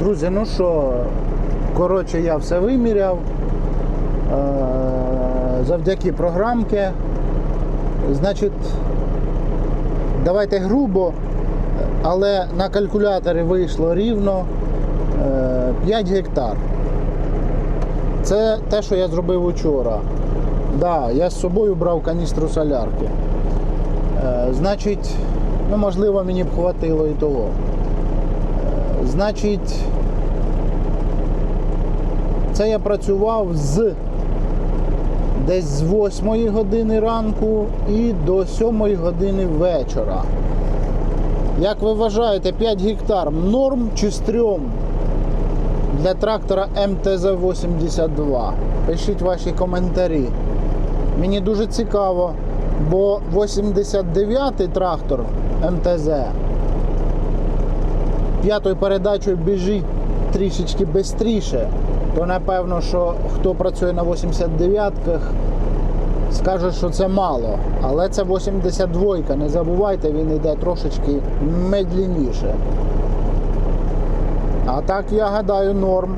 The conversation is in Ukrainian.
Друзі, ну що, коротше, я все виміряв. Е, Завдяки програмки. Значить, давайте грубо, але на калькуляторі вийшло рівно е, 5 гектар. Це те, що я зробив учора. Да, я з собою брав каністру солярки. Е, Значить, ну можливо, мені б хватило і того. Значить, це я працював з десь з 8 години ранку і до 7 години вечора. Як ви вважаєте, 5 гектар норм чи стрьом для трактора МТЗ-82? Пишіть ваші коментарі. Мені дуже цікаво, бо 89-й трактор МТЗ п'ятою передачею біжить трішечки швидше, то напевно, що хто працює на 89-ках, скаже, що це мало. Але це 82-ка, не забувайте, він йде трошечки медленніше. А так я гадаю норм.